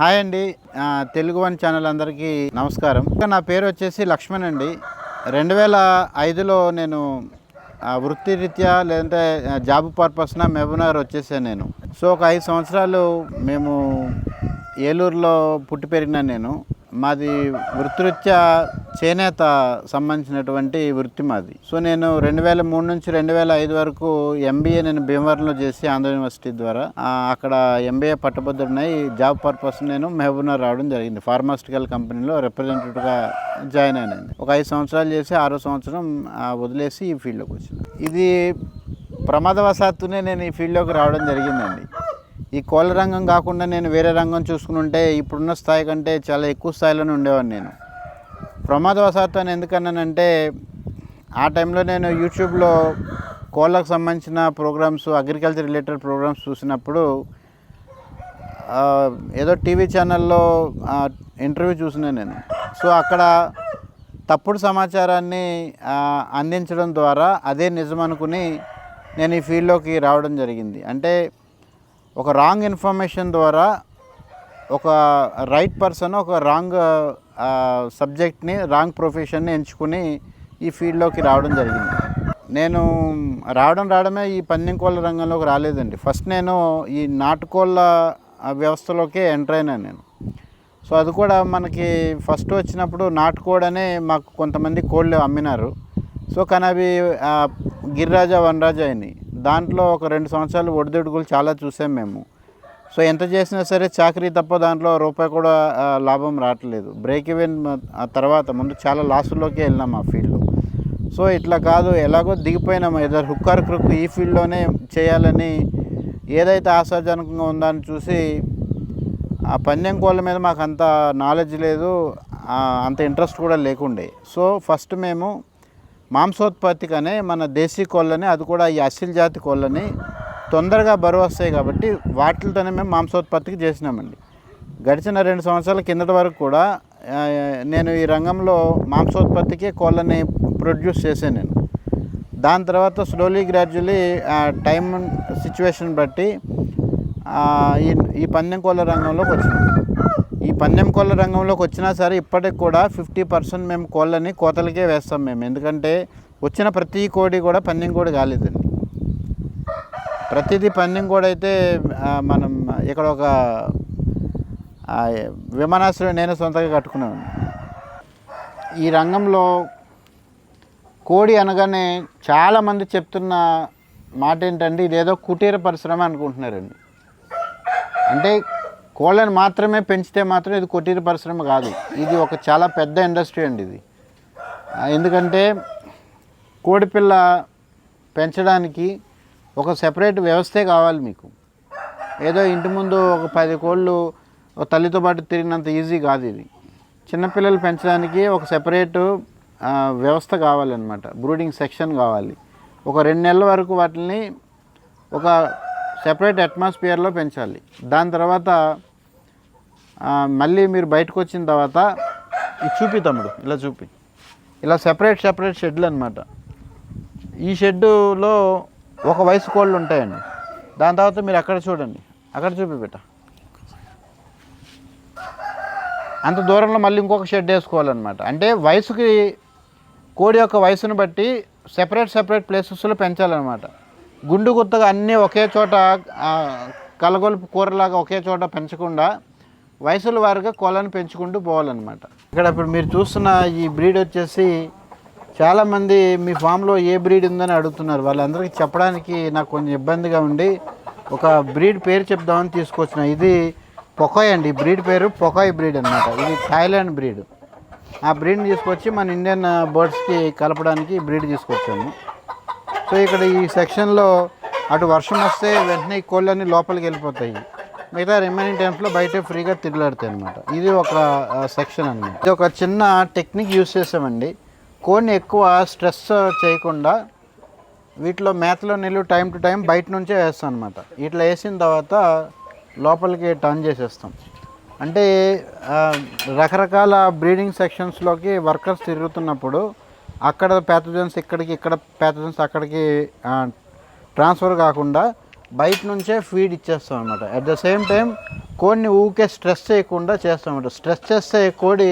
Hi అండి. Telugu one channel అందరికీ నమస్కారం. ఇంకా నా పేరు వచ్చేసి లక్ష్మణ్ అండి. రెండు వేల ఐదులో నేను వృత్తిరీత్యా లేదంటే జాబ్ పర్పస్న మెబునార్ వచ్చేసాను నేను. సో ఒక ఐదు సంవత్సరాలు మేము ఏలూరులో పుట్టి పెరిగిన నేను. మాది వృత్తిరీత్యా చేనేత సంబంధించినటువంటి వృత్తి మాది. సో నేను రెండు వేల మూడు నుంచి రెండు వేల ఐదు వరకు ఎంబీఏ నేను భీమవరంలో చేసి ఆంధ్ర యూనివర్సిటీ ద్వారా అక్కడ ఎంబీఏ పట్టభద్రుడినై జాబ్ పర్పస్ నేను మహబూబ్నగర్ రావడం జరిగింది. ఫార్మాస్టికల్ కంపెనీలో రిప్రజెంటేటివ్గా జాయిన్ అయినాను. ఒక ఐదు సంవత్సరాలు చేసి ఆరో సంవత్సరం వదిలేసి ఈ ఫీల్డ్లోకి వచ్చిన. ఇది ప్రమాదవశాత్తునే నేను ఈ ఫీల్డ్లోకి రావడం జరిగిందండి. ఈ కోళ్ళ రంగం కాకుండా నేను వేరే రంగం చూసుకుని ఉంటే ఇప్పుడున్న స్థాయి కంటే చాలా ఎక్కువ స్థాయిలోనే ఉండేవాడిని నేను. ప్రమాదవశాత్తు అని ఎందుకన్నానంటే ఆ టైంలో నేను యూట్యూబ్లో కోళ్ళకు సంబంధించిన ప్రోగ్రామ్స్ అగ్రికల్చర్ రిలేటెడ్ ప్రోగ్రామ్స్ చూసినప్పుడు ఏదో టీవీ ఛానల్లో ఇంటర్వ్యూ చూసిన నేను. సో అక్కడ తప్పుడు సమాచారాన్ని అందించడం ద్వారా అదే నిజం అనుకుని నేను ఈ ఫీల్డ్లోకి రావడం జరిగింది. అంటే ఒక రాంగ్ ఇన్ఫర్మేషన్ ద్వారా ఒక రైట్ పర్సన్ ఒక రాంగ్ సబ్జెక్ట్ని రాంగ్ ప్రొఫెషన్ని ఎంచుకుని ఈ ఫీల్డ్లోకి రావడం జరిగింది. నేను రావడం రావడమే ఈ పందెం కోళ్ళ రంగంలోకి రాలేదండి. ఫస్ట్ నేను ఈ నాటుకోళ్ళ వ్యవస్థలోకే ఎంటర్ అయినాను నేను. సో అది కూడా మనకి ఫస్ట్ వచ్చినప్పుడు నాటుకోడనే మాకు కొంతమంది కోళ్ళు అమ్మినారు. సో కానీ అవి గిరిరాజా వనరాజా అయినాయి. దాంట్లో ఒక రెండు సంవత్సరాలు ఒడిదుడుకులు చాలా చూసాం మేము. సో ఎంత చేసినా సరే చాకరీ తప్ప దాంట్లో రూపాయి కూడా లాభం రావట్లేదు. బ్రేక్ ఈవెన్ ఆ తర్వాత ముందు చాలా లాసుల్లోకి వెళ్ళినాం ఆ ఫీల్డ్లో. సో ఇట్లా కాదు ఎలాగో దిగిపోయినాం ఏదో హుక్కర్ క్రుక్ ఈ ఫీల్డ్లోనే చేయాలని ఏదైతే ఆశాజనకంగా ఉందో అని చూసి ఆ పందెం కోళ్ళ మీద మాకు అంత నాలెడ్జ్ లేదు అంత ఇంట్రెస్ట్ కూడా లేకుండే. సో ఫస్ట్ మేము మాంసోత్పత్తికనే మన దేశీ కోళ్ళని అది కూడా ఈ అసిల్ జాతి కోళ్ళని తొందరగా బరువు వస్తాయి కాబట్టి వాటితోనే మేము మాంసోత్పత్తికి చేసినామండి. గడిచిన రెండు సంవత్సరాల కిందటి వరకు కూడా నేను ఈ రంగంలో మాంసోత్పత్తికే కోళ్ళని ప్రొడ్యూస్ చేశాను నేను. దాని తర్వాత స్లోలీ గ్రాడ్యువలీ టైం సిచ్యువేషన్ బట్టి ఈ ఈ పందెం కోళ్ళ రంగంలోకి వచ్చినాను ఈ పందెం కోళ్ళ రంగంలోకి వచ్చినా సరే ఇప్పటికి కూడా ఫిఫ్టీ పర్సెంట్ మేము కోళ్ళని కోతలకే వేస్తాం మేము. ఎందుకంటే వచ్చిన ప్రతి కోడి కూడా పందెం కోడి కాలేదండి. ప్రతిదీ పందెం కోడి అయితే మనం ఇక్కడ ఒక విమానాశ్రయం నేను సొంతంగా కట్టుకున్నాను. ఈ రంగంలో కోడి అనగానే చాలామంది చెప్తున్న మాట ఏంటంటే ఇదేదో కుటీర పరిశ్రమ అనుకుంటున్నారండి. అంటే కోళ్ళని మాత్రమే పెంచితే మాత్రం ఇది కుటీర పరిశ్రమ కాదు. ఇది ఒక చాలా పెద్ద ఇండస్ట్రీ అండి ఇది. ఎందుకంటే కోడిపిల్ల పెంచడానికి ఒక సెపరేట్ వ్యవస్థే కావాలి మీకు. ఏదో ఇంటి ముందు ఒక పది కోళ్ళు తల్లితో పాటు తిరిగినంత ఈజీ కాదు ఇది. చిన్నపిల్లలు పెంచడానికి ఒక సెపరేటు వ్యవస్థ కావాలన్నమాట. బ్రూడింగ్ సెక్షన్ కావాలి. ఒక రెండు నెలల వరకు వాటిని ఒక సెపరేట్ అట్మాస్ఫియర్లో పెంచాలి. దాని తర్వాత మళ్ళీ మీరు బయటకు వచ్చిన తర్వాత ఇది చూపి తమ్ముడు ఇలా చూపి. ఇలా సెపరేట్ సెపరేట్ షెడ్లు అనమాట ఈ షెడ్డులో ఒక వయసు కోళ్ళు ఉంటాయండి. దాని తర్వాత మీరు అక్కడ చూడండి. అక్కడ చూపి బిడ్డ. అంత దూరంలో మళ్ళీ ఇంకొక షెడ్ వేసుకోవాలన్నమాట. అంటే వయసుకి కోడి యొక్క వయసును బట్టి సెపరేట్ సెపరేట్ ప్లేసెస్లో పెంచాలన్నమాట. గుండు గుత్తగా అన్నీ ఒకే చోట కలగొలుపు కూరలాగా ఒకే చోట పెంచకుండా వయసుల వారుగా కోళ్ళను పెంచుకుంటూ పోవాలన్నమాట. ఇక్కడ ఇప్పుడు మీరు చూస్తున్న ఈ బ్రీడ్ వచ్చేసి చాలామంది మీ ఫామ్లో ఏ బ్రీడ్ ఉందని అడుగుతున్నారు. వాళ్ళందరికీ చెప్పడానికి నాకు కొంచెం ఇబ్బందిగా ఉండి ఒక బ్రీడ్ పేరు చెప్దామని తీసుకొచ్చిన. ఇది పొకాయ్ అండి. ఈ బ్రీడ్ పేరు పొకాయ్ బ్రీడ్ అనమాట ఇది థాయిలాండ్ బ్రీడ్. ఆ బ్రీడ్ని తీసుకొచ్చి మన ఇండియన్ బర్డ్స్కి కలపడానికి బ్రీడ్ తీసుకొచ్చాము. సో ఇక్కడ ఈ సెక్షన్లో అటు వర్షం వస్తే వెంటనే ఈ కోళ్ళన్నీ లోపలికి వెళ్ళిపోతాయి. మిగతా రిమైనింగ్ టైమ్స్లో బయట ఫ్రీగా తిరగలాడతాయి అనమాట ఇది ఒక సెక్షన్ అనమాట ఇది ఒక చిన్న టెక్నిక్ యూస్ చేసామండి. కోడిని ఎక్కువ స్ట్రెస్ చేయకుండా వీటిలో మేతలో నీళ్ళు టైం టు టైం బయట నుంచే వేస్తాం అనమాట ఇట్లా వేసిన తర్వాత లోపలికి టర్న్ చేసేస్తాం. అంటే రకరకాల బ్రీడింగ్ సెక్షన్స్లోకి వర్కర్స్ తిరుగుతున్నప్పుడు అక్కడ ప్యాథజన్స్ ఇక్కడికి ఇక్కడ ప్యాథజన్స్ అక్కడికి ట్రాన్స్ఫర్ కాకుండా బయట నుంచే ఫీడ్ ఇచ్చేస్తాం అనమాట అట్ ద సేమ్ టైం కోడిని ఊకే స్ట్రెస్ చేయకుండా చేస్తాం అనమాట స్ట్రెస్ చేస్తే కోడి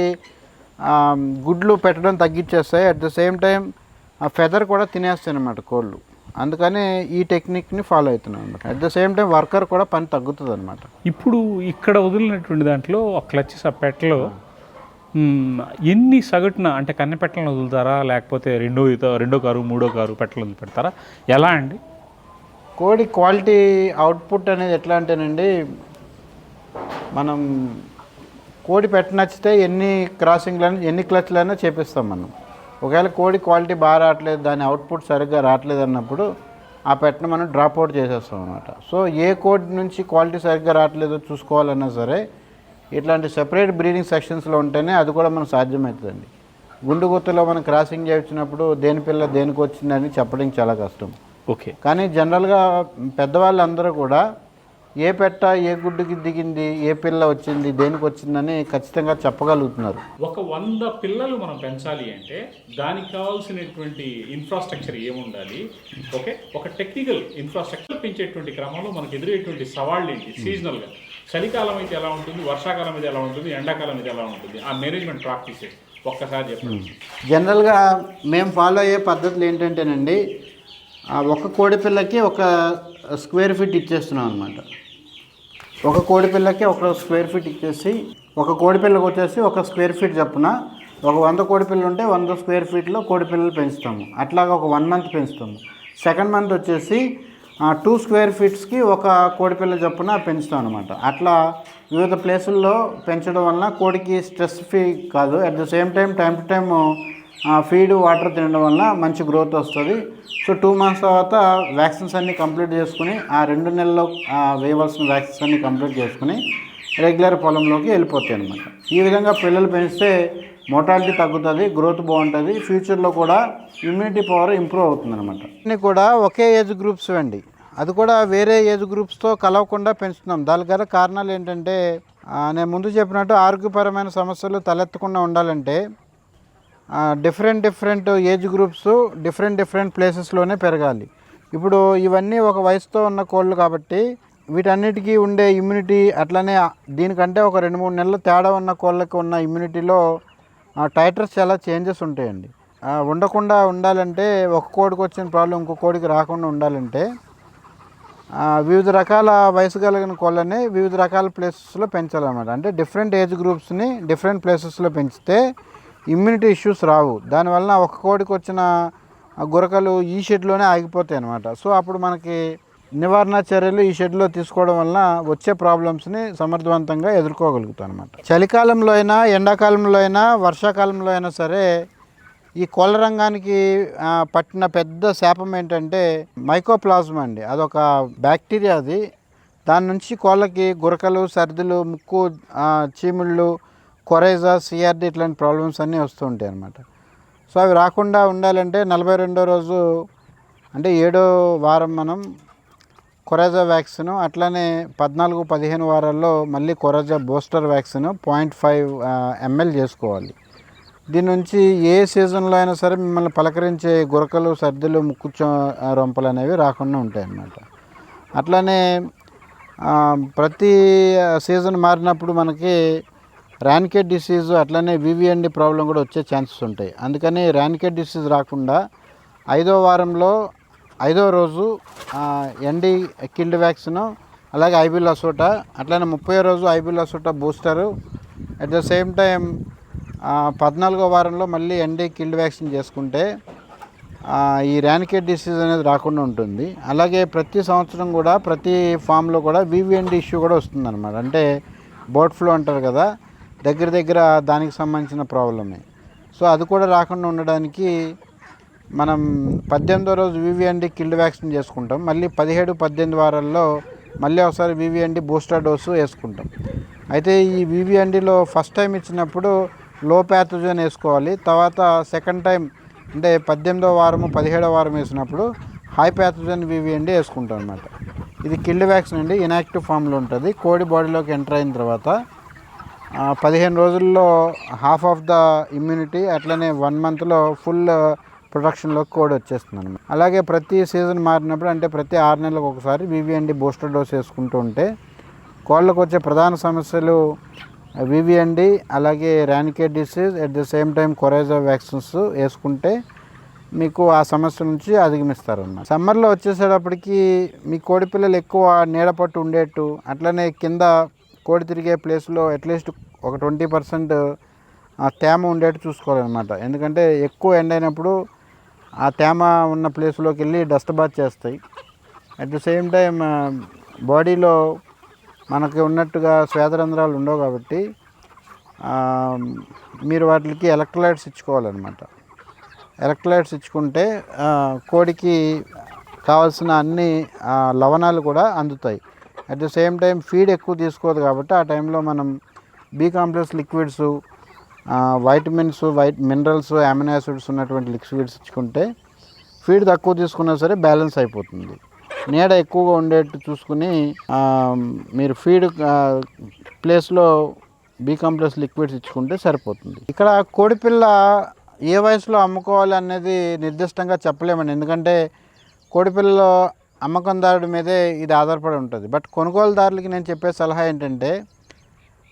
గుడ్లు పెట్టడం తగ్గించేస్తాయి. అట్ ద సేమ్ టైం ఆ ఫెదర్ కూడా తినేస్తాయి అనమాట కోళ్ళు. అందుకని ఈ టెక్నిక్ని ఫాలో అవుతున్నాం అనమాట at the same time worker కూడా పని తగ్గుతుంది అనమాట ఇప్పుడు ఇక్కడ వదిలినటువంటి దాంట్లో ఒక క్లచ్ ఆ పెట్టలో ఎన్ని సగటున అంటే కన్నె పెట్టలను వదులుతారా? లేకపోతే రెండో రెండో కారు మూడో కారు పెట్టలు వదిలి పెడతారా ఎలా అండి? కోడి క్వాలిటీ అవుట్పుట్ అనేది ఎట్లా అంటేనండి మనం కోడి పెట్ట నచ్చితే ఎన్ని క్రాసింగ్లను ఎన్ని క్లచ్లైనా చేపిస్తాం మనం. ఒకవేళ కోడి క్వాలిటీ బాగా రావట్లేదు దాని అవుట్పుట్ సరిగ్గా రావట్లేదు అన్నప్పుడు ఆ పెట్టను మనం డ్రాప్ అవుట్ చేసేస్తాం అనమాట సో ఏ కోడి నుంచి క్వాలిటీ సరిగ్గా రావట్లేదో చూసుకోవాలన్నా సరే ఇట్లాంటి సెపరేట్ బ్రీడింగ్ సెక్షన్స్లో ఉంటేనే అది కూడా మనకు సాధ్యమవుతుందండి. గుండు గుత్తలో మనం క్రాసింగ్ చేయించినప్పుడు దేని పిల్ల దేనికి వచ్చిందని చెప్పడం చాలా కష్టం. ఓకే. కానీ జనరల్గా పెద్దవాళ్ళందరూ కూడా ఏ పెట్ట ఏ గుడ్డుకి దిగింది ఏ పిల్ల వచ్చింది దేనికి వచ్చిందని ఖచ్చితంగా చెప్పగలుగుతున్నారు. ఒక వంద పిల్లలు మనం పెంచాలి అంటే దానికి కావాల్సినటువంటి ఇన్ఫ్రాస్ట్రక్చర్ ఏముండాలి? ఓకే? ఒక టెక్నికల్ ఇన్ఫ్రాస్ట్రక్చర్ పెంచేటువంటి క్రమంలో మనకు ఎదురయ్యేటువంటి సవాళ్ళు ఏంటి? సీజనల్గా చలికాలం అయితే ఎలా ఉంటుంది? వర్షాకాలం అయితే ఎలా ఉంటుంది? ఎండాకాలం అయితే ఎలా ఉంటుంది? ఆ మేనేజ్మెంట్ ప్రాక్టీసెస్ ఒక్కసారి చెప్పండి. జనరల్గా మేము ఫాలో అయ్యే పద్ధతులు ఏంటంటేనండి ఒక కోడి పిల్లకి ఒక స్క్వేర్ ఫీట్ ఇచ్చేస్తున్నాం అనమాట ఒక కోడి పిల్లకి ఒక స్క్వేర్ ఫీట్ ఇచ్చేసి ఒక కోడి పిల్లకి వచ్చేసి ఒక స్క్వేర్ ఫీట్ చొప్పున ఒక వంద కోడి పిల్లలు ఉంటే వంద స్క్వేర్ ఫీట్లో కోడి పిల్లలు పెంచుతాము. అట్లాగా ఒక వన్ మంత్ పెంచుతాము. సెకండ్ మంత్ వచ్చేసి టూ స్క్వేర్ ఫీట్స్కి ఒక కోడి పిల్ల చొప్పున పెంచుతాం అనమాట అట్లా వివిధ ప్లేసుల్లో పెంచడం వలన కోడికి స్ట్రెస్ ఫ్రీ కాదు. At the same time time to time feed water తినడం వలన మంచి గ్రోత్ వస్తుంది. సో టూ మంత్స్ తర్వాత వ్యాక్సిన్స్ అన్నీ కంప్లీట్ చేసుకుని ఆ రెండు నెలల్లో వేయవలసిన వ్యాక్సిన్స్ అన్నీ కంప్లీట్ చేసుకుని రెగ్యులర్ పొలంలోకి వెళ్ళిపోతాయి అనమాట ఈ విధంగా పిల్లలు పెంచితే మోటాలిటీ తగ్గుతుంది గ్రోత్ బాగుంటుంది ఫ్యూచర్లో కూడా ఇమ్యూనిటీ పవర్ ఇంప్రూవ్ అవుతుంది అనమాట అన్నీ కూడా ఒకే ఏజ్ గ్రూప్స్ అండి. అది కూడా వేరే ఏజ్ గ్రూప్స్తో కలవకుండా పెంచుతున్నాం. దాని గల కారణాలు ఏంటంటే నేను ముందు చెప్పినట్టు ఆరోగ్యపరమైన సమస్యలు తలెత్తకుండా ఉండాలంటే different different age groups different different ప్లేసెస్లోనే పెరగాలి. ఇప్పుడు ఇవన్నీ ఒక వయసుతో ఉన్న కోళ్ళు కాబట్టి వీటన్నిటికీ ఉండే ఇమ్యూనిటీ అట్లనే దీనికంటే ఒక రెండు మూడు నెలలు తేడా ఉన్న కోళ్ళకి ఉన్న ఇమ్యూనిటీలో టైటర్స్ చాలా చేంజెస్ ఉంటాయండి. ఉండకుండా ఉండాలంటే ఒక కోడికి వచ్చిన ప్రాబ్లం ఇంకో కోడికి రాకుండా ఉండాలంటే వివిధ రకాల వయసు కలిగిన కోళ్ళని వివిధ రకాల ప్లేసెస్లో పెంచాలన్నమాట. అంటే డిఫరెంట్ ఏజ్ గ్రూప్స్ని డిఫరెంట్ ప్లేసెస్లో పెంచితే ఇమ్యూనిటీ ఇష్యూస్ రావు. దానివల్ల ఒక కోడికి వచ్చిన గురకలు ఈ షెడ్లోనే ఆగిపోతాయి అనమాట సో అప్పుడు మనకి నివారణ చర్యలు ఈ షెడ్లో తీసుకోవడం వల్ల వచ్చే ప్రాబ్లమ్స్ని సమర్థవంతంగా ఎదుర్కోగలుగుతాం అనమాట చలికాలంలో అయినా ఎండాకాలంలో అయినా వర్షాకాలంలో అయినా సరే ఈ కోళ్ళ రంగానికి పట్టిన పెద్ద శాపం ఏంటంటే మైకోప్లాజ్మా అండి. అదొక బ్యాక్టీరియా అది. దాని నుంచి కోళ్ళకి గురకలు సర్దులు ముక్కు చీముళ్ళు కొరైజా సిఆర్డి ఇట్లాంటి ప్రాబ్లమ్స్ అన్నీ వస్తూ ఉంటాయి అన్నమాట. సో అవి రాకుండా ఉండాలంటే నలభై రెండో రోజు అంటే ఏడో వారం మనం కొరాజా వ్యాక్సిన్ అట్లానే పద్నాలుగు పదిహేను వారాల్లో మళ్ళీ coryza booster vaccine point five ML చేసుకోవాలి. దీని నుంచి ఏ సీజన్లో అయినా సరే మిమ్మల్ని పలకరించే గురకలు సర్దులు ముక్కుచో రొంపలు అనేవి రాకుండా ఉంటాయి అన్నమాట. అట్లానే ప్రతి సీజన్ మారినప్పుడు మనకి ర్యాన్కెట్ డిసీజ్ అట్లనే వివిఎండి ప్రాబ్లం కూడా వచ్చే ఛాన్సెస్ ఉంటాయి. అందుకని ర్యాన్కెట్ డిసీజ్ రాకుండా ఐదో వారంలో ఐదో రోజు ఎండి కిల్డ్ వ్యాక్సిన్ అలాగే ఐబిల్ అసోటా అట్లనే ముప్పై రోజు ఐబిల్ అసోటా booster at the same time పద్నాలుగో వారంలో మళ్ళీ ఎండి కిల్డ్ వ్యాక్సిన్ చేసుకుంటే ఈ ర్యానికేట్ డిసీజ్ అనేది రాకుండా ఉంటుంది. అలాగే ప్రతి సంవత్సరం కూడా ప్రతి ఫామ్లో కూడా వివిఎండి ఇష్యూ కూడా వస్తుంది అనమాట అంటే బోట్ ఫ్లో అంటారు కదా దగ్గర దగ్గర దానికి సంబంధించిన ప్రాబ్లమే సో అది కూడా రాకుండా ఉండడానికి మనం పద్దెనిమిదో రోజు వివిఎండి కిల్డ్ వ్యాక్సిన్ చేసుకుంటాం. మళ్ళీ పదిహేడు పద్దెనిమిది వారాల్లో మళ్ళీ ఒకసారి వివిఎండి బూస్టర్ డోసు వేసుకుంటాం. అయితే ఈ వివిఎండిలో ఫస్ట్ టైం ఇచ్చినప్పుడు లో ప్యాథోజన్ వేసుకోవాలి. తర్వాత సెకండ్ టైం అంటే పద్దెనిమిదో వారము పదిహేడో వారం వేసినప్పుడు హై ప్యాథోజన్ వివిఎండి వేసుకుంటాం అనమాట ఇది కిల్డ్ వ్యాక్సిన్ అండి. ఇనాక్టివ్ ఫామ్లో ఉంటుంది. కోడి బాడీలోకి ఎంటర్ అయిన తర్వాత పదిహేను రోజుల్లో హాఫ్ ఆఫ్ ద ఇమ్యూనిటీ అట్లనే వన్ మంత్లో ఫుల్ ప్రొడక్షన్లోకి కోడి వచ్చేస్తుంది అనమాట అలాగే ప్రతి సీజన్ మారినప్పుడు అంటే ప్రతి ఆరు నెలలకు ఒకసారి వివిఎండి బూస్టర్ డోస్ వేసుకుంటూ ఉంటే కోళ్ళకు వచ్చే ప్రధాన సమస్యలు uh, వివిఎండి అలాగే Ranikhet disease at the same time coryza vaccines వేసుకుంటే మీకు ఆ సమస్య నుంచి అధిగమిస్తారు అన్నమాట సమ్మర్లో వచ్చేసేటప్పటికి మీ కోడి పిల్లలు ఎక్కువ నీడపట్టు ఉండేట్టు అట్లనే కింద కోడి తిరిగే ప్లేస్లో అట్లీస్ట్ ఒక ట్వంటీ పర్సెంట్ తేమ ఉండేట్టు చూసుకోవాలన్నమాట. ఎందుకంటే ఎక్కువ ఎండ్ అయినప్పుడు ఆ తేమ ఉన్న ప్లేస్లోకి వెళ్ళి డస్ట్ బాత్ చేస్తాయి. అట్ ద సేమ్ టైం బాడీలో మనకి ఉన్నట్టుగా శ్వేతరంధ్రాలు ఉండవు కాబట్టి మీరు వాటికి ఎలక్ట్రోలైట్స్ ఇచ్చుకోవాలన్నమాట. ఎలక్ట్రోలైట్స్ ఇచ్చుకుంటే కోడికి కావాల్సిన అన్ని లవణాలు కూడా అందుతాయి. At the same time feed ఎక్కువ తీసుకోదు కాబట్టి ఆ టైంలో మనం B complex liquids vitamins white minerals amino acids ఉన్నటువంటి లిక్విడ్స్ ఇచ్చుకుంటే ఫీడ్ తక్కువ తీసుకున్నా సరే బ్యాలెన్స్ అయిపోతుంది. నీడ ఎక్కువగా ఉండేట్టు చూసుకుని మీరు ఫీడ్ ప్లేస్లో బీ కాంప్లెక్స్ లిక్విడ్స్ ఇచ్చుకుంటే సరిపోతుంది. ఇక్కడ కోడిపిల్ల ఏ వయసులో అమ్ముకోవాలి అనేది నిర్దిష్టంగా చెప్పలేమండి. ఎందుకంటే కోడిపిల్లలో అమ్మకందారుడి మీదే ఇది ఆధారపడి ఉంటుంది. బట్ కొనుగోలుదారులకి నేను చెప్పే సలహా ఏంటంటే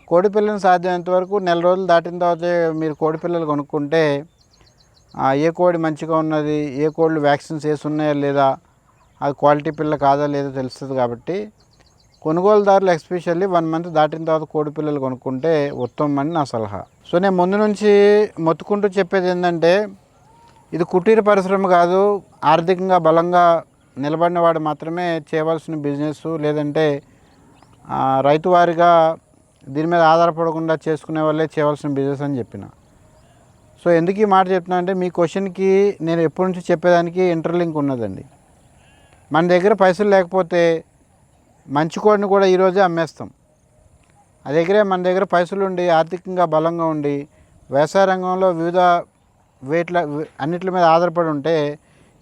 కోడిపిల్లని సాధ్యమైనంత వరకు నెల రోజులు దాటిన తర్వాత మీరు కోడిపిల్లలు కొనుక్కుంటే ఏ కోడి మంచిగా ఉన్నది ఏ కోళ్ళు వ్యాక్సిన్స్ వేసి ఉన్నాయా లేదా అది క్వాలిటీ పిల్ల కాదా లేదో తెలుస్తుంది కాబట్టి కొనుగోలుదారులు ఎస్పెషల్లీ వన్ మంత్ దాటిన తర్వాత కోడి పిల్లలు కొనుక్కుంటే ఉత్తమం అని నా సలహా. సో నేను ముందు నుంచి మొత్తుకుంటూ చెప్పేది ఏంటంటే ఇది కుటీర పరిశ్రమ కాదు ఆర్థికంగా బలంగా నిలబడిన వాడు మాత్రమే చేయవలసిన బిజినెస్ లేదంటే రైతు వారిగా దీని మీద ఆధారపడకుండా చేసుకునే వాళ్ళే చేయవలసిన బిజినెస్ అని చెప్పిన. సో ఎందుకు ఈ మాట చెప్తున్నా అంటే మీ క్వశ్చన్కి నేను ఎప్పటి నుంచి చెప్పేదానికి ఇంటర్లింక్ ఉన్నదండి. మన దగ్గర పైసలు లేకపోతే మంచి కోడిని కూడా ఈరోజే అమ్మేస్తాం. ఆ దగ్గరే మన దగ్గర పైసలు ఉండి ఆర్థికంగా బలంగా ఉండి వ్యవసాయ రంగంలో వివిధ వేట్ల అన్నిటి మీద ఆధారపడి ఉంటే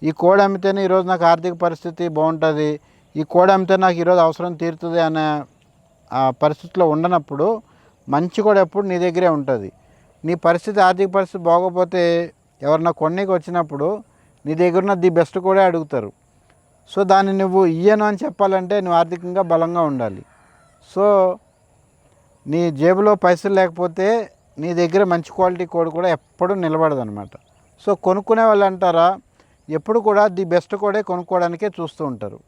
ఈ కోడి అమ్మితేనే ఈరోజు నాకు ఆర్థిక పరిస్థితి బాగుంటుంది ఈ కోడి అమ్మితే నాకు ఈరోజు అవసరం తీరుతుంది అనే ఆ పరిస్థితిలో ఉండనప్పుడు మంచి కూడా ఎప్పుడు నీ దగ్గరే ఉంటుంది. నీ పరిస్థితి ఆర్థిక పరిస్థితి బాగోపోతే ఎవరన్నా కొన్నికి వచ్చినప్పుడు నీ దగ్గరన్న ది బెస్ట్ కూడా అడుగుతారు. సో దాన్ని నువ్వు ఇయ్యను అని చెప్పాలంటే నువ్వు ఆర్థికంగా బలంగా ఉండాలి. సో నీ జేబులో పైసలు లేకపోతే నీ దగ్గర మంచి క్వాలిటీ కోడి కూడా ఎప్పుడూ నిలబడదు అనమాట సో కొనుక్కునే వాళ్ళు అంటారా? ఎప్పుడు కూడా ది బెస్ట్ కూడా కొనుక్కోవడానికే చూస్తూ ఉంటారు.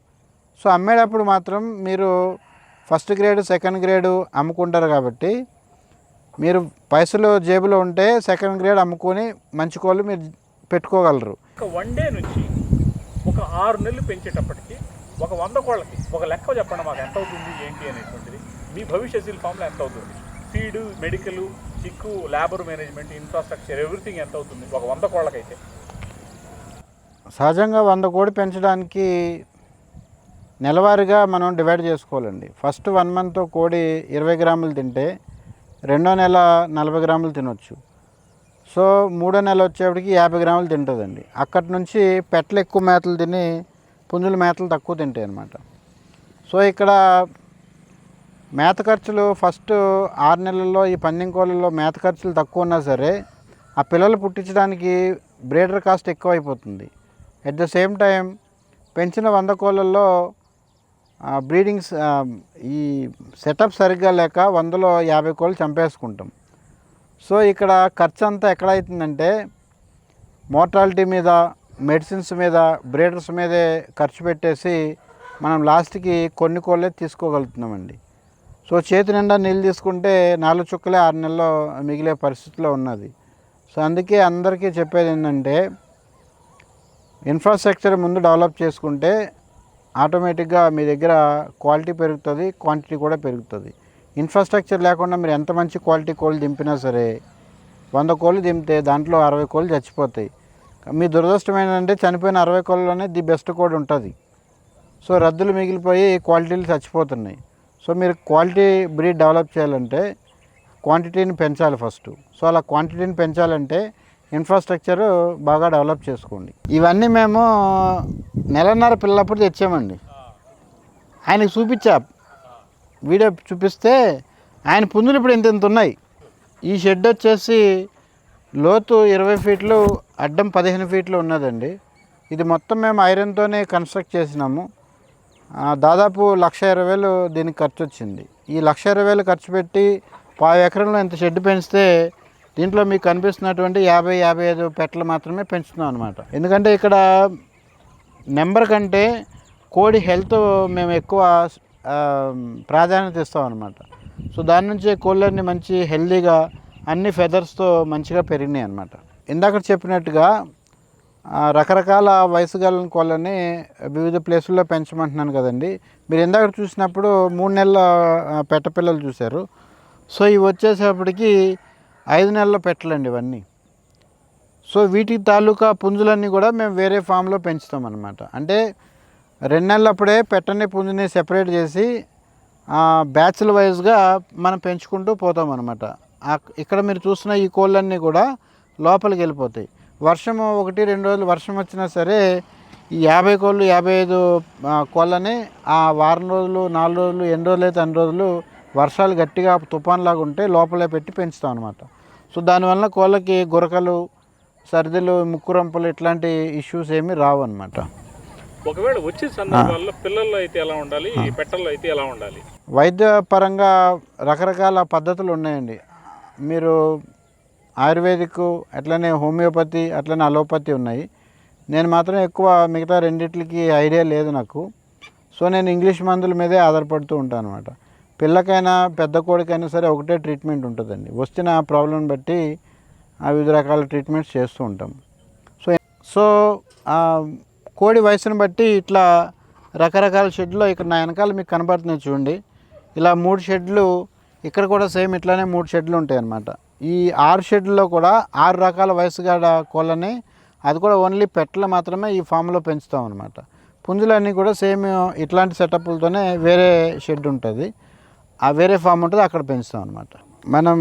సో అమ్మేటప్పుడు మాత్రం మీరు ఫస్ట్ గ్రేడ్ సెకండ్ గ్రేడ్ అమ్ముకుంటారు కాబట్టి మీరు పైసలు జేబులో ఉంటే సెకండ్ గ్రేడ్ అమ్ముకొని మంచి కోళ్ళు మీరు పెట్టుకోగలరు. ఒక వన్ డే నుంచి ఒక ఆరు నెలలు పెంచేటప్పటికి ఒక వంద కోళ్ళకి ఒక లెక్క చెప్పండి మాకు ఎంత అవుతుంది ఏంటి అనేటువంటిది. మీ భవిష్యత్ సీల్ ఫామ్లో ఎంత అవుతుంది? ఫీడ్ మెడికల్ చిక్కు లేబర్ మేనేజ్మెంట్ ఇన్ఫ్రాస్ట్రక్చర్ ఎవ్రీథింగ్ ఎంత అవుతుంది? ఒక వంద కోళ్ళకైతే. సహజంగా వంద కోడి పెంచడానికి నెలవారీగా మనం డివైడ్ చేసుకోవాలండి. ఫస్ట్ వన్ మంత్ కోడి ఇరవై గ్రాములు తింటే రెండో నెల నలభై గ్రాములు తినొచ్చు. సో మూడో నెల వచ్చేప్పటికి యాభై గ్రాములు తింటుందండి. అక్కడి నుంచి పెట్టలు ఎక్కువ మేతలు తిని పుంజుల మేతలు తక్కువ తింటాయి అన్నమాట. సో ఇక్కడ మేత ఖర్చులు ఫస్ట్ ఆరు నెలల్లో ఈ పందెం కోళ్ళల్లో మేత ఖర్చులు తక్కువ ఉన్నా సరే ఆ పిల్లలు పుట్టించడానికి బ్రీడర్ కాస్ట్ ఎక్కువ అయిపోతుంది. ఎట్ ద సేమ్ టైం పెంచిన వంద కోళ్ళల్లో బ్రీడింగ్స్ ఈ సెటప్ సరిగ్గా లేక వందలో యాభై కోళ్ళు చంపేసుకుంటాం. సో ఇక్కడ ఖర్చు అంతా ఎక్కడ అవుతుందంటే మోర్టాలిటీ మీద మెడిసిన్స్ మీద బ్రీడర్స్ మీదే ఖర్చు పెట్టేసి మనం లాస్ట్కి కొన్ని కోళ్ళే తీసుకోగలుగుతున్నామండి. సో చేతి నిండా నీళ్ళు తీసుకుంటే నాలుగు చుక్కలే ఆరు నెలల్లో మిగిలే పరిస్థితిలో ఉన్నది. సో అందుకే అందరికీ చెప్పేది ఏంటంటే ఇన్ఫ్రాస్ట్రక్చర్ ముందు డెవలప్ చేసుకుంటే ఆటోమేటిక్గా మీ దగ్గర క్వాలిటీ పెరుగుతుంది క్వాంటిటీ కూడా పెరుగుతుంది. ఇన్ఫ్రాస్ట్రక్చర్ లేకుండా మీరు ఎంత మంచి క్వాలిటీ కోళ్ళు దింపినా సరే వంద కోళ్ళు దింపితే దాంట్లో అరవై కోళ్ళు చచ్చిపోతాయి. మీ దురదృష్టం ఏంటంటే చనిపోయిన అరవై కోళ్ళలోనే ది బెస్ట్ కోడ్ ఉంటుంది. సో రద్దులు మిగిలిపోయి క్వాలిటీలు చచ్చిపోతున్నాయి. సో మీరు క్వాలిటీ బ్రీడ్ డెవలప్ చేయాలంటే క్వాంటిటీని పెంచాలి ఫస్ట్. సో అలా క్వాంటిటీని పెంచాలంటే ఇన్ఫ్రాస్ట్రక్చర్ బాగా డెవలప్ చేసుకోండి. ఇవన్నీ మేము నెలన్నర పిల్లప్పుడు తెచ్చామండి. ఆయనకు చూపించా. వీడియో చూపిస్తే ఆయన పుంజులు ఇప్పుడు ఇంత ఇంత ఉన్నాయి. ఈ షెడ్ వచ్చేసి లోతు ఇరవై ఫీట్లు అడ్డం పదిహేను ఫీట్లు ఉన్నదండి. ఇది మొత్తం మేము ఐరన్తోనే కన్స్ట్రక్ట్ చేసినాము. దాదాపు లక్ష ఇరవై వేలు దీనికి ఖర్చు వచ్చింది. ఈ లక్ష ఇరవై వేలు ఖర్చు పెట్టి పావు ఎకరంలో ఇంత షెడ్ పెంచితే దీంట్లో మీకు కనిపిస్తున్నటువంటి యాభై యాభై ఐదు పెట్టలు మాత్రమే పెంచుతున్నాం అనమాట ఎందుకంటే ఇక్కడ నెంబర్ కంటే కోడి హెల్త్ మేము ఎక్కువ ప్రాధాన్యత ఇస్తాం అనమాట సో దాని నుంచి కోళ్ళన్నీ మంచి హెల్దీగా అన్ని ఫెదర్స్తో మంచిగా పెరిగినాయి అనమాట ఇందాక చెప్పినట్టుగా రకరకాల వయసు గల కోళ్ళని వివిధ ప్లేసుల్లో పెంచమంటున్నాను కదండి. మీరు ఇందాక చూసినప్పుడు మూడు నెలల పెట్టపిల్లలు చూశారు. సో ఇవి వచ్చేసేపటికి ఐదు నెలల పెట్టలండి ఇవన్నీ. సో వీటి తాలూకా పుంజులన్నీ కూడా మేము వేరే ఫామ్లో పెంచుతాం అనమాట అంటే రెండు నెలలప్పుడే పెట్టని పుంజుని సెపరేట్ చేసి బ్యాచ్ల వైజ్గా మనం పెంచుకుంటూ పోతాం అనమాట ఇక్కడ మీరు చూసిన ఈ కోళ్ళన్నీ కూడా లోపలికి వెళ్ళిపోతాయి. వర్షం ఒకటి రెండు రోజులు వర్షం వచ్చినా సరే ఈ యాభై కోళ్ళు యాభై ఐదు కోళ్ళని ఆ వారం రోజులు నాలుగు రోజులు ఎన్ని రోజులు అయితే అన్ని రోజులు వర్షాలు గట్టిగా తుఫాన్లాగా ఉంటే లోపలే పెట్టి పెంచుతాం అనమాట సో దానివల్ల కోళ్ళకి గురకలు సర్దిలు ముక్కు రంపులు ఇట్లాంటి ఇష్యూస్ ఏమీ రావు అనమాట ఒకవేళ వచ్చే సందర్భాల్లో పిల్లల్లో అయితే ఎలా ఉండాలి? పెట్టల్లో అయితే ఎలా ఉండాలి? వైద్య పరంగా రకరకాల పద్ధతులు ఉన్నాయండి. మీరు ఆయుర్వేదిక్ అట్లనే హోమియోపతి అట్లనే అలోపతి ఉన్నాయి. నేను మాత్రం ఎక్కువ మిగతా రెండిట్లకి ఐడియా లేదు నాకు. సో నేను ఇంగ్లీష్ మందుల మీదే ఆధారపడుతూ ఉంటాను అనమాట పిల్లకైనా పెద్ద కోడికైనా సరే ఒకటే ట్రీట్మెంట్ ఉంటుందండి. వచ్చిన ప్రాబ్లం బట్టి ఆ వివిధ రకాల ట్రీట్మెంట్స్ చేస్తూ ఉంటాం. సో సో కోడి వయసును బట్టి ఇట్లా రకరకాల షెడ్లో ఇక్కడ నా వెనకాల మీకు కనబడుతున్నాయి చూడండి. ఇలా మూడు షెడ్లు ఇక్కడ కూడా సేమ్ ఇట్లానే మూడు షెడ్లు ఉంటాయి అన్నమాట ఈ ఆరు షెడ్లో కూడా ఆరు రకాల వయసుగాడ కోళ్ళని అది కూడా ఓన్లీ పెట్టలు మాత్రమే ఈ ఫామ్లో పెంచుతాం అనమాట పుంజులన్నీ కూడా సేమ్ ఇట్లాంటి సెటప్లతోనే వేరే షెడ్ ఉంటుంది. ఆ వేరే ఫామ్ ఉంటుంది అక్కడ పెంచుతాం అనమాట మనం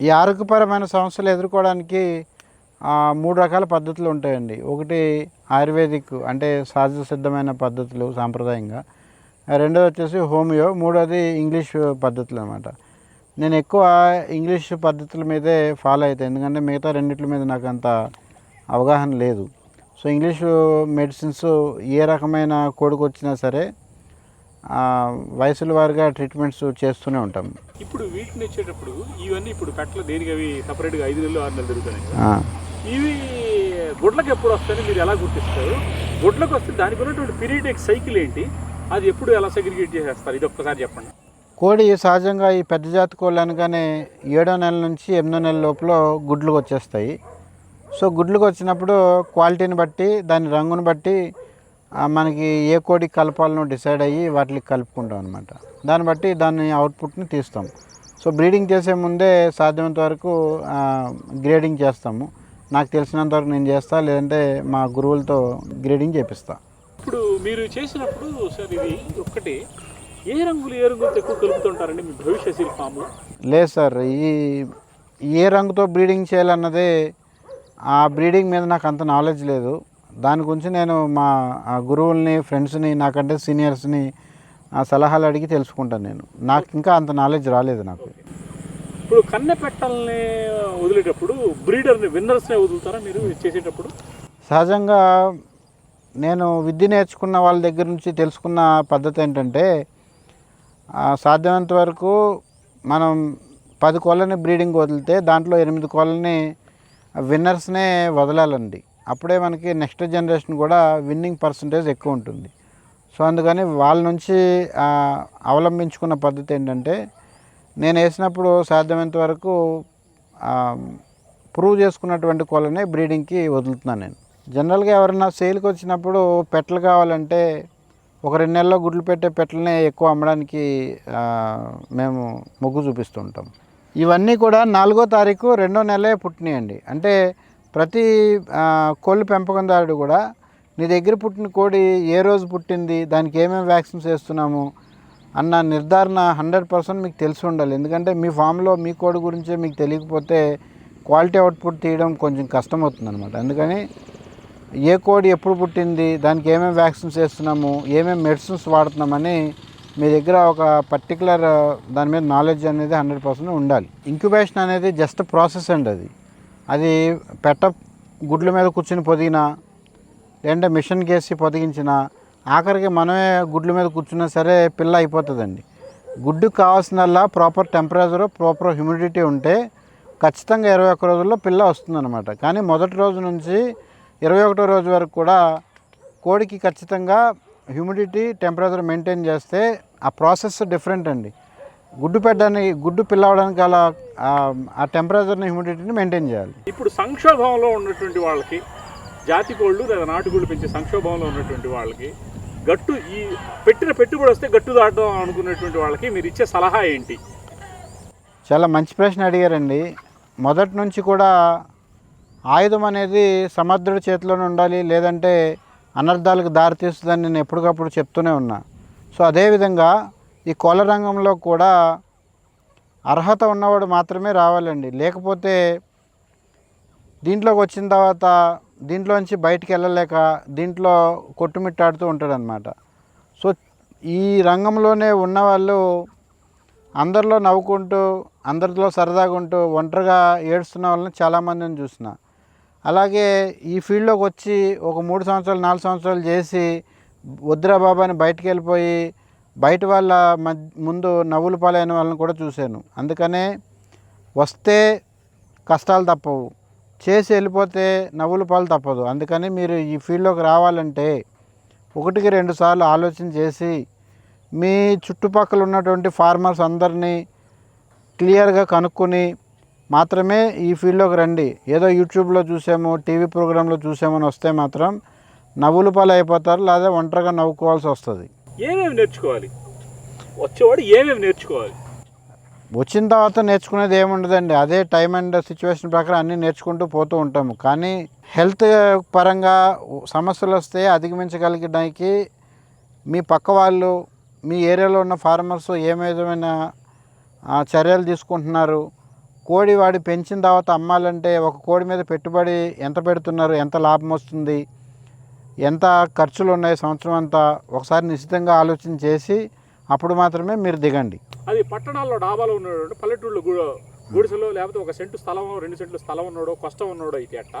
ఈ ఆరోగ్యపరమైన సమస్యలు ఎదుర్కోవడానికి మూడు రకాల పద్ధతులు ఉంటాయండి. ఒకటి ఆయుర్వేదిక్ అంటే సహజ సిద్ధమైన పద్ధతులు సాంప్రదాయంగా. రెండోది వచ్చేసి హోమియో మూడోది ఇంగ్లీష్ పద్ధతులు అనమాట నేను ఎక్కువ ఇంగ్లీష్ పద్ధతుల మీదే ఫాలో అవుతాను ఎందుకంటే మిగతా రెండిట్ల మీద నాకు అంత అవగాహన లేదు. సో ఇంగ్లీష్ మెడిసిన్స్ ఏ రకమైన కోడికి వచ్చినా సరే వయసుల వారిగా ట్రీట్మెంట్స్ చేస్తూనే ఉంటాం. ఇప్పుడు వీటిని ఇచ్చేటప్పుడు ఇవన్నీ ఇప్పుడు పెట్టలు దేనికి అవి సపరేట్గా ఐదు నెలలు ఆరు నెలలు తిరుగుతాయి. ఆ. ఇవి గుడ్లకు ఎప్పుడు వస్తాయని మీరు ఎలా గుర్తిస్తారు? గుడ్లకు వస్తే దానికి ఉన్నటువంటి పీరియడిక్ సైకిల్ ఏంటి? అది ఎప్పుడు ఎలా సెగ్రిగేట్ చేసేస్తారు? ఇది ఒక్కసారి చెప్పండి. కోడి సహజంగా ఈ పెద్ద జాతి కోళ్ళు అనగానే ఏడో నెల నుంచి ఎనిమిదో నెల లోపల గుడ్లకు వచ్చేస్తాయి. సో గుడ్లకు వచ్చినప్పుడు క్వాలిటీని బట్టి దాని రంగుని బట్టి మనకి ఏ కోడి కలపాలనో డిసైడ్ అయ్యి వాటికి కలుపుకుంటాం అనమాట దాన్ని బట్టి దాని అవుట్పుట్ని తీస్తాం. సో బ్రీడింగ్ చేసే ముందే సాధ్యమైనంత వరకు గ్రేడింగ్ చేస్తాము. నాకు తెలిసినంత వరకు నేను చేస్తా లేదంటే మా గురువులతో గ్రేడింగ్ చేపిస్తా. ఇప్పుడు మీరు చేసినప్పుడు సార్ ఇది ఒక్కటి. ఏ రంగులు ఏ రంగులతో ఎక్కువ కలుపుతుంటారండి మీ భవిష్య సిరి ఫామ్లో లేదు సార్ ఈ ఏ రంగుతో బ్రీడింగ్ చేయాలన్నదే ఆ బ్రీడింగ్ మీద నాకు అంత నాలెడ్జ్ లేదు. దాని గురించి నేను మా గురువుల్ని ఫ్రెండ్స్ని నాకంటే సీనియర్స్ని సలహాలు అడిగి తెలుసుకుంటాను నేను. నాకు ఇంకా అంత నాలెడ్జ్ రాలేదు నాకు. ఇప్పుడు కన్నె పెట్టల్ని వదిలేటప్పుడు బ్రీడర్ని విన్నర్స్నే వదులుతారా మీరు చేసేటప్పుడు? సహజంగా నేను విద్య నేర్చుకున్న వాళ్ళ దగ్గర నుంచి తెలుసుకున్న పద్ధతి ఏంటంటే సాధ్యమైనంత వరకు మనం పది కోళ్ళని బ్రీడింగ్ వదిలితే దాంట్లో ఎనిమిది కోళ్ళని విన్నర్స్నే వదలాలండి. అప్పుడే మనకి నెక్స్ట్ జనరేషన్ కూడా విన్నింగ్ పర్సంటేజ్ ఎక్కువ ఉంటుంది. సో అందుకని వాళ్ళ నుంచి అవలంబించుకున్న పద్ధతి ఏంటంటే నేను వేసినప్పుడు సాధ్యమైనంత వరకు ప్రూవ్ చేసుకున్నటువంటి కోళ్ళనే బ్రీడింగ్కి వదులుతున్నాను నేను. జనరల్గా ఎవరైనా సేల్కి వచ్చినప్పుడు పెట్టలు కావాలంటే ఒక రెండు నెలల్లో గుడ్లు పెట్టే పెట్టలనే ఎక్కువ అమ్మడానికి మేము మొగ్గు చూపిస్తుంటాం ఇవన్నీ కూడా నాలుగో తారీఖు రెండో నెలే పుట్టినాయండి. అంటే ప్రతి కోళ్ళు కోళ్ళ పెంపకందారుడు కూడా నీ దగ్గర పుట్టిన కోడి ఏ రోజు పుట్టింది దానికి ఏమేమి వ్యాక్సిన్స్ వేస్తున్నాము అన్న నిర్ధారణ హండ్రెడ్ పర్సెంట్ మీకు తెలిసి ఉండాలి. ఎందుకంటే మీ ఫామ్లో మీ కోడి గురించే మీకు తెలియకపోతే క్వాలిటీ అవుట్పుట్ తీయడం కొంచెం కష్టం అవుతుంది అనమాట అందుకని ఏ కోడి ఎప్పుడు పుట్టింది దానికి ఏమేమి వ్యాక్సిన్స్ వేస్తున్నాము ఏమేమి మెడిసిన్స్ వాడుతున్నామని మీ దగ్గర ఒక పర్టికులర్ దాని మీద నాలెడ్జ్ అనేది హండ్రెడ్ పర్సెంట్ ఉండాలి. ఇంక్యుబేషన్ అనేది జస్ట్ ప్రాసెస్ అండి అది. అది పెట్ట గుడ్ల మీద కూర్చుని పొదిగినా లేదంటే మిషన్ కేసి పొదిగించిన ఆఖరికి మనమే గుడ్ల మీద కూర్చున్నా సరే పిల్ల అయిపోతుందండి. గుడ్డుకు కావాల్సినల్లా ప్రాపర్ టెంపరేచర్ ప్రాపర్ హ్యూమిడిటీ ఉంటే ఖచ్చితంగా ఇరవై ఒక్క రోజుల్లో పిల్ల వస్తుందన్నమాట. కానీ మొదటి రోజు నుంచి ఇరవై ఒకటో రోజు వరకు కూడా కోడికి ఖచ్చితంగా హ్యూమిడిటీ టెంపరేచర్ మెయింటైన్ చేస్తే ఆ ప్రాసెస్ డిఫరెంట్ అండి. గుడ్డు పెట్టడానికి గుడ్డు పిల్ల అవడానికి అలా ఆ- ఆ టెంపరేచర్ని హ్యూమిడిటీని మెయింటైన్ చేయాలి. ఇప్పుడు సంక్షోభంలో ఉన్నటువంటి వాళ్ళకి జాతి కోళ్ళు లేదా నాటుకోళ్ళు పెంచే సంక్షోభంలో ఉన్నటువంటి వాళ్ళకి గట్టు ఈ పెట్టిన పెట్టుబడి వస్తే గట్టు దాటం అనుకున్నటువంటి వాళ్ళకి మీరు ఇచ్చే సలహా ఏంటి? చాలా మంచి ప్రశ్న అడిగారండి. మొదటి నుంచి కూడా ఆయుధం అనేది సమర్థుడి చేతిలోనే ఉండాలి లేదంటే అనర్థాలకు దారితీస్తుందని నేను ఎప్పటికప్పుడు చెప్తూనే ఉన్నా. సో అదేవిధంగా ఈ కోళ్ళ రంగంలో కూడా అర్హత ఉన్నవాడు మాత్రమే రావాలండి. లేకపోతే దీంట్లోకి వచ్చిన తర్వాత దీంట్లోంచి బయటికి వెళ్ళలేక దీంట్లో కొట్టుమిట్టాడుతూ ఉంటాడనమాట సో ఈ రంగంలోనే ఉన్నవాళ్ళు అందరిలో నవ్వుకుంటూ అందరిలో సరదాగా ఉంటూ ఒంటరిగా ఏడుస్తున్న వాళ్ళని చాలామందిని చూసిన అలాగే ఈ ఫీల్డ్లోకి వచ్చి ఒక మూడు సంవత్సరాలు నాలుగు సంవత్సరాలు చేసి వద్దురా బాబా అని బయటికి వెళ్ళిపోయి బయట వాళ్ళ మధ్య ముందు నవ్వులు పాలైన వాళ్ళని కూడా చూశాను. అందుకనే వస్తే కష్టాలు తప్పవు. చేసి వెళ్ళిపోతే నవ్వుల పాలు తప్పదు. అందుకని మీరు ఈ ఫీల్డ్లోకి రావాలంటే ఒకటికి రెండు సార్లు ఆలోచన చేసి మీ చుట్టుపక్కల ఉన్నటువంటి ఫార్మర్స్ అందరినీ క్లియర్గా కనుక్కొని మాత్రమే ఈ ఫీల్డ్లోకి రండి. ఏదో యూట్యూబ్లో చూసాము టీవీ ప్రోగ్రాంలో చూసామని వస్తే మాత్రం నవ్వుల పాలు అయిపోతారు లేదా ఒంటరిగా నవ్వుకోవాల్సి వస్తుంది. ఏమేమి నేర్చుకోవాలి? వచ్చేవాడు ఏమేమి నేర్చుకోవాలి? వచ్చిన తర్వాత నేర్చుకునేది ఏముండదండి. అదే టైం అండ్ సిచ్యువేషన్ ప్రకారం అన్నీ నేర్చుకుంటూ పోతూ ఉంటాము. కానీ హెల్త్ పరంగా సమస్యలు వస్తే అధిగమించగలిగడానికి మీ పక్క వాళ్ళు మీ ఏరియాలో ఉన్న ఫార్మర్స్ ఏ విధమైన చర్యలు తీసుకుంటున్నారు? కోడి వాడి పెంచిన తర్వాత అమ్మాలంటే ఒక కోడి మీద పెట్టుబడి ఎంత పెడుతున్నారు? ఎంత లాభం వస్తుంది? ఎంత ఖర్చులు ఉన్నాయి సంవత్సరం అంతా ఒకసారి నిశ్చితంగా ఆలోచన చేసి అప్పుడు మాత్రమే మీరు దిగండి. అది పట్టణాల్లో డాబాలో ఉన్నాడు పల్లెటూళ్ళు గుడిసెలో లేకపోతే ఒక సెంటు స్థలం రెండు సెంట్లు స్థలం ఉన్నాడో కష్టం ఉన్నాడో అయితే ఎట్ట?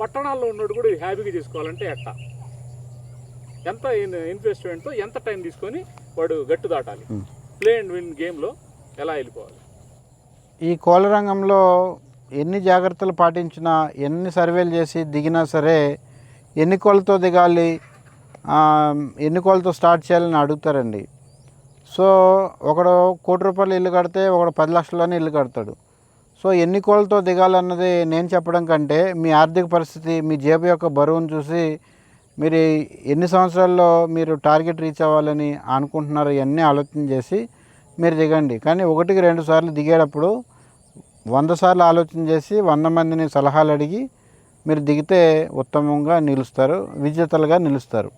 పట్టణాల్లో ఉన్నాడు కూడా హ్యాపీగా చేసుకోవాలంటే ఎట్ట? ఎంత ఇన్- ఇన్వెస్ట్మెంట్తో ఎంత టైం తీసుకొని వాడు గట్టు దాటాలి? ప్లే అండ్ విన్ గేమ్లో ఎలా వెళ్ళిపోవాలి? ఈ కోళ్ళ రంగంలో ఎన్ని జాగ్రత్తలు పాటించినా ఎన్ని సర్వేలు చేసి దిగినా సరే ఎన్ని కోళ్ళతో దిగాలి? ఎన్ని కోళ్ళతో స్టార్ట్ చేయాలని అడుగుతారండి. సో ఒకడు కోటి రూపాయలు ఇల్లు కడితే ఒకడు పది లక్షల్లోనే ఇల్లు కడతాడు. సో ఎన్ని కోళ్ళతో దిగాలన్నది నేను చెప్పడం కంటే మీ ఆర్థిక పరిస్థితి మీ జేబు యొక్క బరువును చూసి మీరు ఎన్ని సంవత్సరాల్లో మీరు టార్గెట్ రీచ్ అవ్వాలని అనుకుంటున్నారో ఇవన్నీ ఆలోచన చేసి మీరు దిగండి. కానీ ఒకటికి రెండు సార్లు దిగేటప్పుడు వంద సార్లు ఆలోచన చేసి వంద మందిని సలహాలు అడిగి మీరు దిగితే ఉత్తమంగా నిలుస్తారు విజేతలుగా నిలుస్తారు.